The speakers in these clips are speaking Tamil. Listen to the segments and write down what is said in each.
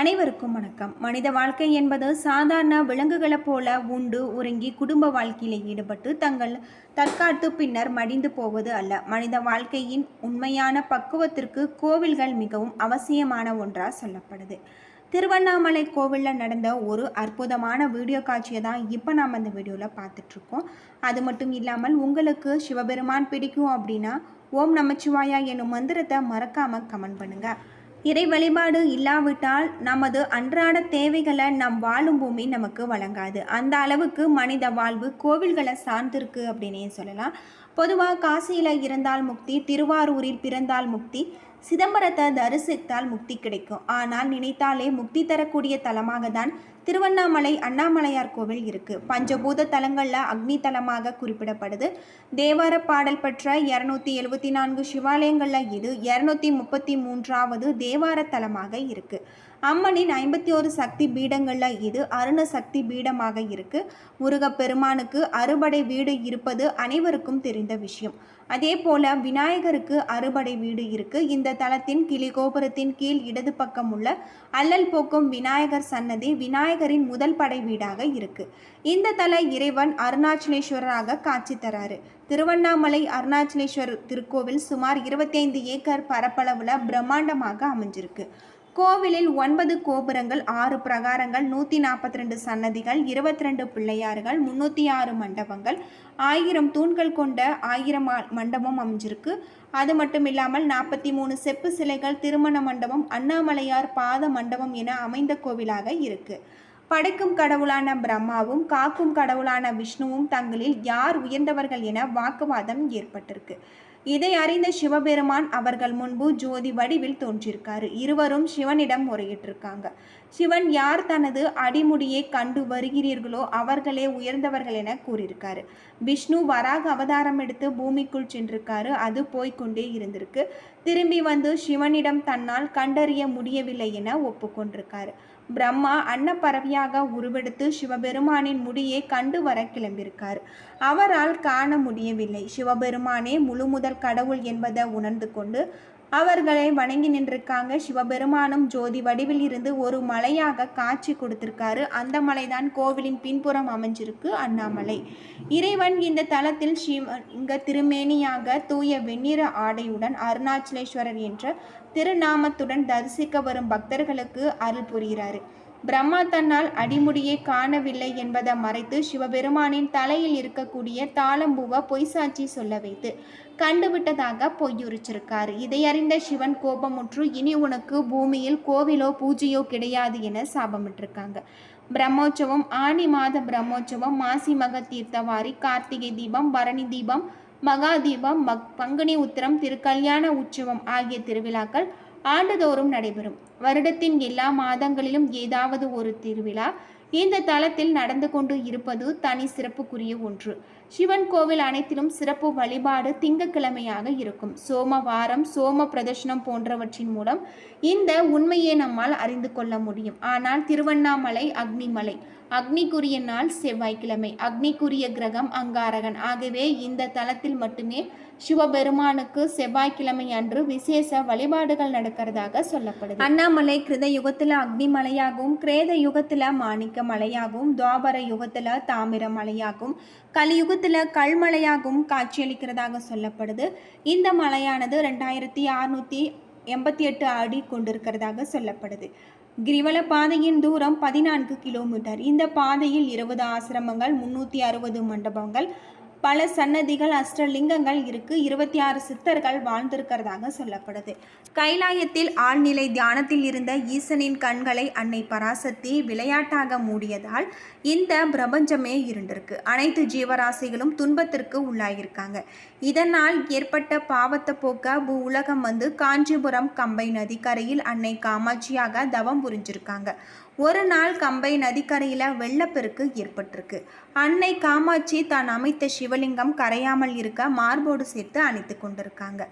அனைவருக்கும் வணக்கம். மனித வாழ்க்கை என்பது சாதாரண விலங்குகளைப் போல உண்டு உறங்கி குடும்ப வாழ்க்கையில் ஈடுபட்டு தங்கள் தற்காத்து பின்னர் மடிந்து போவது அல்ல. மனித வாழ்க்கையின் உண்மையான பக்குவத்திற்கு கோவில்கள் மிகவும் அவசியமான ஒன்றாக சொல்லப்படுது. திருவண்ணாமலை கோவிலில் நடந்த ஒரு அற்புதமான வீடியோ காட்சியை தான் இப்போ நாம் அந்த வீடியோவில் பார்த்துட்ருக்கோம். அது மட்டும் இல்லாமல் உங்களுக்கு சிவபெருமான் பிடிக்கும் அப்படின்னா ஓம் நமச்சிவாயா என்னும் மந்திரத்தை மறக்காமல் கமெண்ட் பண்ணுங்கள் இறை வழிபாடு இல்லாவிட்டால் நமது அன்றாட தேவைகளை நம் வாழும் பூமி நமக்கு வழங்காது. அந்த அளவுக்கு மனித வாழ்வு கோவில்களை சார்ந்திருக்கு அப்படின்னே சொல்லலாம். பொதுவாக காசியில் இருந்தால் முக்தி திருவாரூரில் பிறந்தால் முக்தி சிதம்பரத்தை தரிசித்தால் முக்தி கிடைக்கும். ஆனால் நினைத்தாலே முக்தி தரக்கூடிய தலமாக தான் திருவண்ணாமலை அண்ணாமலையார் கோவில் இருக்கு. பஞ்சபூத தலங்களில் அக்னி தலமாக குறிப்பிடப்படுது. தேவார பாடல் பெற்ற இரநூத்தி எழுபத்தி நான்கு சிவாலயங்களில் இது இரநூத்தி முப்பத்தி மூன்றாவது தேவார தலமாக இருக்கு. அம்மனின் ஐம்பத்தி ஒரு சக்தி பீடங்களில் இது அருண சக்தி பீடமாக இருக்கு. முருகப்பெருமானுக்கு அறுபடை வீடு இருப்பது அனைவருக்கும் தெரிந்த விஷயம். அதே போல விநாயகருக்கு அறுபடை வீடு இருக்கு. இந்த தளத்தின் கிளி கோபுரத்தின் கீழ் இடது பக்கம் உள்ள அல்லல் போக்கும் விநாயகர் சன்னதி விநாயகரின் முதல் படை வீடாக இருக்கு. இந்த தல இறைவன் அருணாச்சலேஸ்வரராக காட்சி தராரு. திருவண்ணாமலை அருணாச்சலேஸ்வரர் திருக்கோவில் சுமார் இருபத்தைந்து ஏக்கர் பரப்பளவில் பிரம்மாண்டமாக அமைஞ்சிருக்கு. கோவிலில் ஒன்பது கோபுரங்கள் ஆறு பிரகாரங்கள் நூற்றி நாற்பத்தி ரெண்டு சன்னதிகள் இருபத்தி ரெண்டு பிள்ளையார்கள் முந்நூற்றி ஆறு மண்டபங்கள் ஆயிரம் தூண்கள் கொண்ட ஆயிரம் மண்டபம் அமைஞ்சிருக்கு. அது மட்டும் இல்லாமல் நாற்பத்தி மூணு செப்பு சிலைகள் திருமண மண்டபம் அண்ணாமலையார் பாத மண்டபம் என அமைந்த கோவிலாக இருக்கு. படைக்கும் கடவுளான பிரம்மாவும் காக்கும் கடவுளான விஷ்ணுவும் தங்களில் யார் உயர்ந்தவர்கள் என வாக்குவாதம் ஏற்பட்டிருக்கு. இதை அறிந்த சிவபெருமான் அவர்கள் முன்பு ஜோதி வடிவில் தோன்றியிருக்காரு இருவரும் சிவனிடம் முறையிட்டிருக்காங்க. சிவன் யார் தனது அடிமுடியை கண்டு வருகிறீர்களோ அவர்களே உயர்ந்தவர்கள் என கூறியிருக்காரு. விஷ்ணு வராக அவதாரம் எடுத்து பூமிக்குள் சென்றிருக்காரு. அது போய்க்கொண்டே இருந்திருக்கு. திரும்பி வந்து சிவனிடம் தன்னால் கண்டறிய முடியவில்லை என ஒப்புக்கொண்டிருக்காரு. பிரம்மா அன்னப்பறவையாக உருவெடுத்து சிவபெருமானின் முடியை கண்டு வர கிளம்பியிருக்கார். அவரால் காண முடியவில்லை. சிவபெருமானே முழு முதல் கடவுள் என்பதை உணர்ந்து கொண்டு அவர்களை வணங்கி நின்றிருக்காங்க. சிவபெருமானும் ஜோதி வடிவில் இருந்து ஒரு மலையாக காட்சி கொடுத்திருக்காரு. அந்த மலைதான் கோவிலின் பின்புறம் அமைஞ்சிருக்கு அண்ணாமலை. இறைவன் இந்த தலத்தில் சிவன் இங்க திருமேனியாக தூய வெண்ணிற ஆடையுடன் அருணாச்சலேஸ்வரர் என்ற திருநாமத்துடன் தரிசிக்க வரும் பக்தர்களுக்கு அருள் புரிகிறாரு. பிரம்மா தன்னால் அடிமுடியை காணவில்லை என்பதை மறைத்து சிவபெருமானின் தலையில் இருக்கக்கூடிய தாளம்பூவை பொய் சாட்சி சொல்ல வைத்து கண்டுவிட்டதாக பொய்யுரிச்சிருக்கார் இதை அறிந்த சிவன் கோபமுற்று இனி உனக்கு பூமியில் கோவிலோ பூஜையோ கிடையாது என சாபமிட்டிருக்காங்க. பிரம்மோற்சவம் ஆனி மாத பிரம்மோற்சவம் மாசி மக தீர்த்தவாரி கார்த்திகை தீபம் பரணி தீபம் மகா தீபம் மக் பங்குனி உத்திரம் திருக்கல்யாண உற்சவம் ஆகிய திருவிழாக்கள் ஆண்டுதோறும் நடைபெறும். வருடத்தின் எல்லா மாதங்களிலும் ஏதாவது ஒரு திருவிழா இந்த தலத்தில் நடந்து கொண்டு இருப்பது தனி சிறப்புக்குரிய ஒன்று. சிவன் கோவில் அனைத்திலும் சிறப்பு வழிபாடு திங்கட்கிழமையாக இருக்கும். சோமவாரம் சோம பிரதர்ஷனம் போன்றவற்றின் மூலம் இந்த உண்மையை நம்மால் அறிந்து கொள்ள முடியும். ஆனால் திருவண்ணாமலை அக்னிமலை அக்னிக்குரிய நாள் செவ்வாய்க்கிழமை. அக்னிக்குரிய கிரகம் அங்காரகன். ஆகவே இந்த தலத்தில் மட்டுமே சிவபெருமானுக்கு செவ்வாய்க்கிழமை அன்று விசேஷ வழிபாடுகள் நடக்கிறதாக சொல்லப்படுது. அண்ணாமலை கிருத யுகத்தில் அக்னிமலையாகவும் கிரேத யுகத்தில் மாணிக்க மலையாகவும் துவாபர யுகத்தில் தாமிர மலையாகவும் கலியுகத்தில் கல்மலையாகவும் காட்சியளிக்கிறதாக சொல்லப்படுது. இந்த மலையானது ரெண்டாயிரத்தி அறுநூற்றி எண்பத்தி எட்டு அடி கொண்டிருக்கிறதாக சொல்லப்படுது. கிரிவல பாதையின் தூரம் பதினான்கு கிலோமீட்டர். இந்த பாதையில் இருபது ஆசிரமங்கள் முன்னூற்றி அறுபது மண்டபங்கள் பல சன்னதிகள் அஷ்டலிங்கங்கள் இருக்கு. இருபத்தி ஆறு சித்தர்கள் வாழ்ந்திருக்கிறதாக சொல்லப்படுது. கைலாயத்தில் ஆழ்நிலை தியானத்தில் இருந்த ஈசனின் கண்களை அன்னை பராசக்தி விளையாட்டாக மூடியதால் இந்த பிரபஞ்சமே இருண்டிருக்கு அனைத்து ஜீவராசிகளும் துன்பத்திற்கு உள்ளாயிருக்காங்க. இதனால் ஏற்பட்ட பாவத்தை போக்க பூ உலகம் வந்து காஞ்சிபுரம் கம்பை நதிக்கரையில் அன்னை காமாட்சியாக தவம் புரிஞ்சிருக்காங்க. ஒரு நாள் கம்பை நதிக்கரையில் வெள்ளப்பெருக்கு ஏற்பட்டிருக்கு. அன்னை காமாட்சி தான் அமைத்த சிவலிங்கம் கரையாமல் இருக்க மார்போடு சேர்த்து அணைத்து கொண்டிருக்காங்க.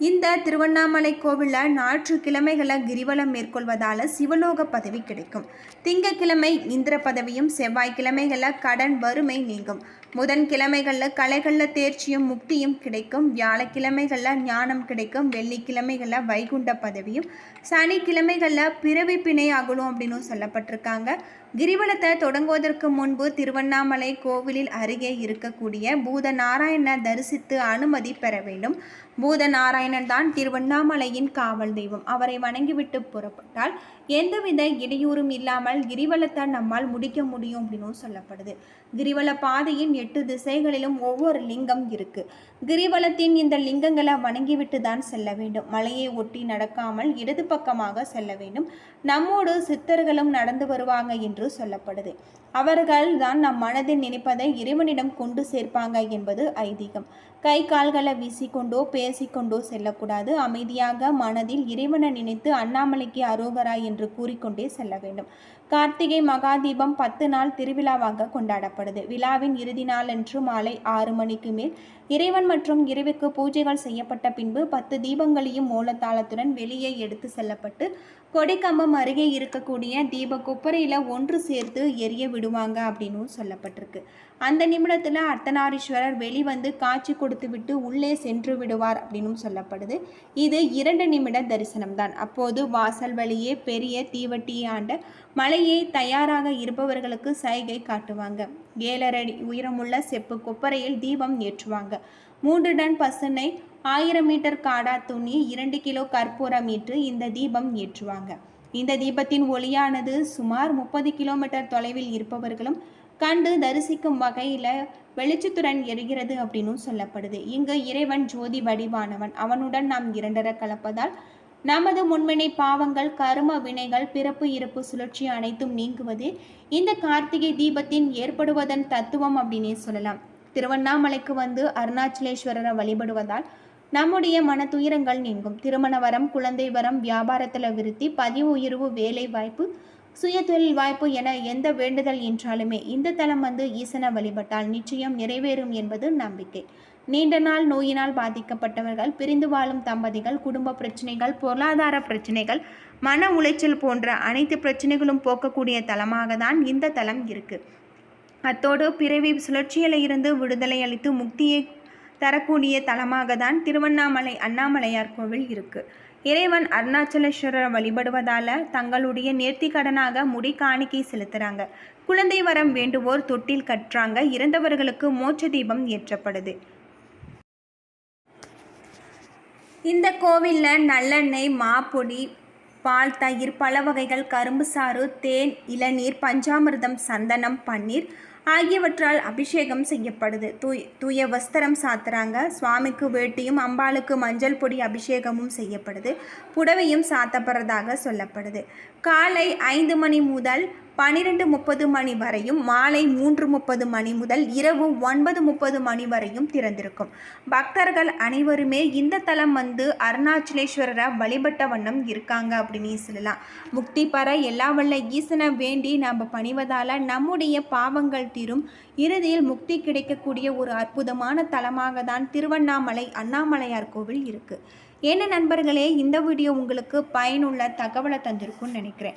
இந்த திருவண்ணாமலை கோவிலில் ஞாயிற்றுக்கிழமைகளை கிரிவலம் மேற்கொள்வதால் சிவலோக பதவி கிடைக்கும். திங்கக்கிழமை இந்திர பதவியும் செவ்வாய்க்கிழமைகளில் கடன் வறுமை நீங்கும். புதன் கிழமைகளில் கலைகளில் தேர்ச்சியும் முக்தியும் கிடைக்கும். வியாழக்கிழமைகளில் ஞானம் கிடைக்கும். வெள்ளிக்கிழமைகளில் வைகுண்ட பதவியும் சனிக்கிழமைகளில் பிறவி பிணை அகலும் அப்படின்னு சொல்லப்பட்டிருக்காங்க. கிரிவலத்தை தொடங்குவதற்கு முன்பு திருவண்ணாமலை கோவிலில் அருகே இருக்கக்கூடிய பூத நாராயணனை தரிசித்து அனுமதி பெற வேண்டும். பூத நாராயணன் தான் திருவண்ணாமலையின் காவல் தெய்வம். அவரை வணங்கிவிட்டு புறப்பட்டால் எந்தவித இடையூறும் இல்லாமல் கிரிவலத்தை நம்மால் முடிக்க முடியும் அப்படின்னு சொல்லப்படுது. கிரிவல பாதையின் எட்டு திசைகளிலும் ஒவ்வொரு லிங்கம் இருக்கு. கிரிவலத்தின் இந்த லிங்கங்களை வணங்கிவிட்டு தான் செல்ல வேண்டும். மலையை ஒட்டி நடக்காமல் இடது பக்கமாக செல்ல வேண்டும். நம்மோடு சித்தர்களும் நடந்து வருவாங்க என்று சொல்லப்படுது. அவர்கள் தான் நம் மனதில் நினைப்பதை இறைவனிடம் கொண்டு சேர்ப்பாங்க என்பது ஐதீகம். கை கால்களை வீசிக்கொண்டோ பேசிக்கொண்டோ செல்லக்கூடாது. அமைதியாக மனதில் இறைவனை நினைத்து அண்ணாமலைக்கு அரோகரா என்று கூறிக்கொண்டே செல்ல வேண்டும். கார்த்திகை மகாதீபம் பத்து நாள் திருவிழாவாக கொண்டாடப்படுது. விழாவின் இறுதி நாளன்று மாலை ஆறு மணிக்கு மேல் இறைவன் மற்றும் இறைவுக்கு பூஜைகள் செய்யப்பட்ட பின்பு பத்து தீபங்களையும் மூலத்தாளத்துடன் வெளியே எடுத்து செல்லப்பட்டு கொடிக்கம்பம் அருகே இருக்கக்கூடிய தீப கொப்பரையில் ஒன்று சேர்த்து எரிய விடுவாங்க அப்படின்னு சொல்லப்பட்டிருக்கு. அந்த நிமிடத்தில் அர்த்தநாரீஸ்வரர் வெளிவந்து காட்சி கொடுத்து விட்டு உள்ளே சென்று விடுவார் அப்படின்னு சொல்லப்படுது. இது இரண்டு நிமிட தரிசனம் தான் அப்போது வாசல் வழியே பெரிய தீவட்டியை ஆண்ட மலையை தயாராக இருப்பவர்களுக்கு சைகை காட்டுவாங்க. ஏழரடி உயரமுள்ள செப்பு கொப்பரையில் தீபம் ஏற்றுவாங்க. மூன்று டன் பசுனை ஆயிரம் மீட்டர் காடா துணி இரண்டு கிலோ கற்பூரம் இட்டு இந்த தீபம் ஏற்றுவாங்க. இந்த தீபத்தின் ஒளியானது சுமார் முப்பது கிலோமீட்டர் தொலைவில் இருப்பவர்களும் கண்டு தரிசிக்கும் வகையில் வெளிச்சத்துடன் எரிகிறது அப்படின்னு சொல்லப்படுது. இங்கு இறைவன் ஜோதி வடிவானவன். அவனுடன் நாம் இரண்டர கலப்பதால் நமது முன்வினை பாவங்கள் கரும வினைகள் பிறப்பு இறப்பு சுழற்சி அனைத்தும் நீங்குவது இந்த கார்த்திகை தீபத்தின் ஏற்படுவதன் தத்துவம் அப்படின்னே சொல்லலாம். திருவண்ணாமலைக்கு வந்து அருணாச்சலேஸ்வரரை வழிபடுவதால் நம்முடைய மன துயரங்கள் நீங்கும். திருமண வரம் குழந்தை வரம் வியாபாரத்தில் விருத்தி பதிவு உயர்வு வேலை வாய்ப்பு சுய தொழில் வாய்ப்பு என எந்த வேண்டுதல் என்றாலுமே இந்த தலம் வந்து ஈசனை வழிபட்டால் நிச்சயம் நிறைவேறும் என்பது நம்பிக்கை. நீண்ட நாள் நோயினால் பாதிக்கப்பட்டவர்கள் பிரிந்து வாழும் தம்பதிகள் குடும்ப பிரச்சனைகள் பொருளாதார பிரச்சனைகள் மன உளைச்சல் போன்ற அனைத்து பிரச்சனைகளும் போக்கக்கூடிய தலமாக தான் இந்த தலம் இருக்கு. அத்தோடு பிறவி சுழற்சியில் இருந்து விடுதலை அளித்து முக்தியை தரக்கூடிய தலமாக தான் திருவண்ணாமலை அண்ணாமலையார் கோவில் இருக்குது இறைவன் அருணாச்சலேஸ்வரரை வழிபடுவதால் தங்களுடைய நேர்த்தி கடனாக முடி காணிக்கை செலுத்துகிறாங்க குழந்தை வரம் வேண்டுவோர் தொட்டில் கட்டுறாங்க இறந்தவர்களுக்கு மோட்ச தீபம் ஏற்றப்படுது. இந்த கோவிலில் நல்லெண்ணெய் மாப்பொடி பால் தயிர் பல வகைகள் கரும்பு சாறு தேன் இளநீர் பஞ்சாமிர்தம் சந்தனம் பன்னீர் ஆகியவற்றால் அபிஷேகம் செய்யப்படுது. தூய் தூய வஸ்திரம் சாத்துறாங்க. சுவாமிக்கு வேட்டியும் அம்பாளுக்கு மஞ்சள் பொடி அபிஷேகமும் செய்யப்படுது. புடவையும் சாத்தப்படுறதாக சொல்லப்படுது. காலை ஐந்து மணி முதல் பன்னிரெண்டு முப்பது மணி வரையும் மாலை மூன்று முப்பது மணி முதல் இரவு ஒன்பது முப்பது மணி வரையும் திறந்திருக்கும். பக்தர்கள் அனைவருமே இந்த தலம் வந்து அருணாச்சலேஸ்வரரை வழிபட்ட வண்ணம் இருக்காங்க அப்படின்னு சொல்லலாம். முக்தி பெற எல்லா வல்ல ஈசனை வேண்டி நாம் பணிவதால் நம்முடைய பாவங்கள் தீரும். இறுதியில் முக்தி கிடைக்கக்கூடிய ஒரு அற்புதமான தலமாக தான் திருவண்ணாமலை அண்ணாமலையார் கோவில் இருக்குது என்ன நண்பர்களே இந்த வீடியோ உங்களுக்கு பயனுள்ள தகவலை தந்திருக்கும்னு நினைக்கிறேன்.